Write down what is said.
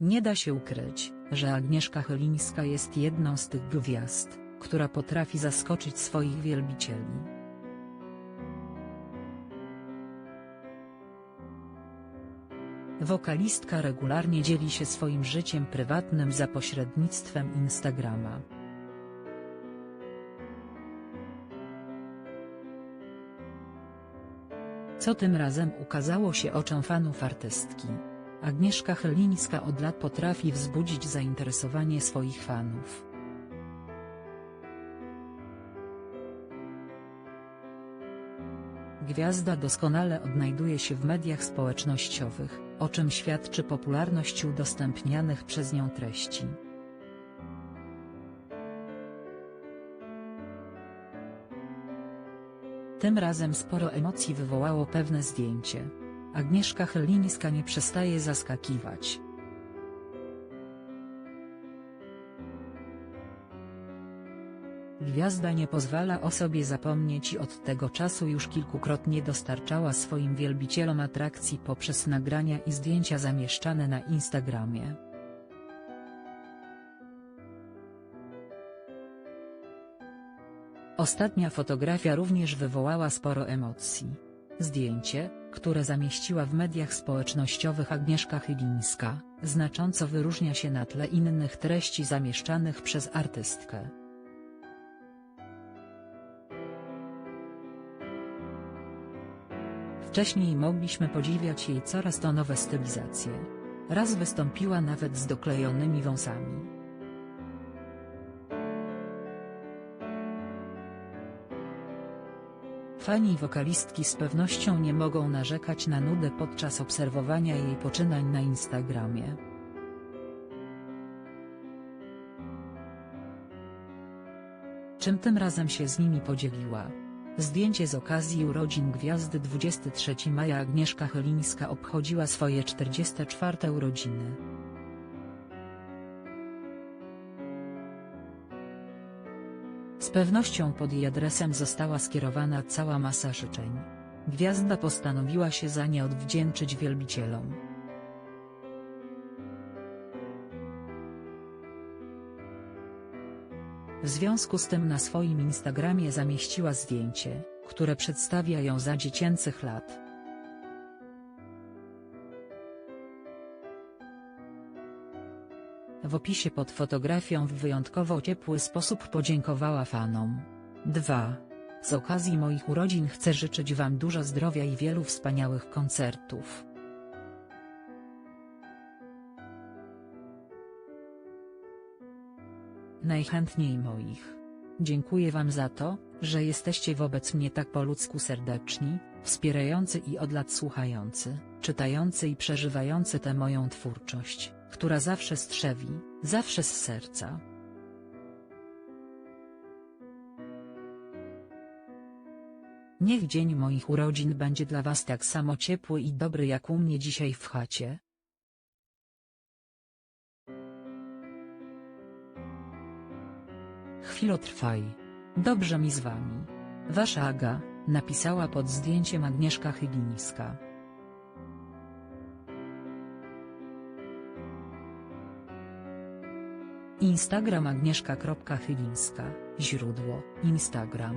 Nie da się ukryć, że Agnieszka Chylińska jest jedną z tych gwiazd, która potrafi zaskoczyć swoich wielbicieli. Wokalistka regularnie dzieli się swoim życiem prywatnym za pośrednictwem Instagrama. Co tym razem ukazało się oczom fanów artystki. Agnieszka Chylińska od lat potrafi wzbudzić zainteresowanie swoich fanów. Gwiazda doskonale odnajduje się w mediach społecznościowych, o czym świadczy popularność udostępnianych przez nią treści. Tym razem sporo emocji wywołało pewne zdjęcie. Agnieszka Chylińska nie przestaje zaskakiwać. Gwiazda nie pozwala o sobie zapomnieć i od tego czasu już kilkukrotnie dostarczała swoim wielbicielom atrakcji poprzez nagrania i zdjęcia zamieszczane na Instagramie. Ostatnia fotografia również wywołała sporo emocji. Zdjęcie, które zamieściła w mediach społecznościowych Agnieszka Chylińska, znacząco wyróżnia się na tle innych treści zamieszczanych przez artystkę. Wcześniej mogliśmy podziwiać jej coraz to nowe stylizacje. Raz wystąpiła nawet z doklejonymi wąsami. Fani wokalistki z pewnością nie mogą narzekać na nudę podczas obserwowania jej poczynań na Instagramie. Czym tym razem się z nimi podzieliła? Zdjęcie z okazji urodzin gwiazdy 23 maja Agnieszka Chylińska obchodziła swoje 44 urodziny. Z pewnością pod jej adresem została skierowana cała masa życzeń. Gwiazda postanowiła się za nie odwdzięczyć wielbicielom. W związku z tym na swoim Instagramie zamieściła zdjęcie, które przedstawia ją za dziecięcych lat. W opisie pod fotografią w wyjątkowo ciepły sposób podziękowała fanom. 2. Z okazji moich urodzin chcę życzyć Wam dużo zdrowia i wielu wspaniałych koncertów. Najchętniej moich. Dziękuję Wam za to, że jesteście wobec mnie tak po ludzku serdeczni, wspierający i od lat słuchający, czytający i przeżywający tę moją twórczość, która zawsze strzewi, zawsze z serca. Niech dzień moich urodzin będzie dla Was tak samo ciepły i dobry jak u mnie dzisiaj w chacie. Chwilo trwaj. Dobrze mi z Wami. Wasza Aga, napisała pod zdjęciem Agnieszka Chylińska. Instagram agnieszka.chylińska, źródło, Instagram.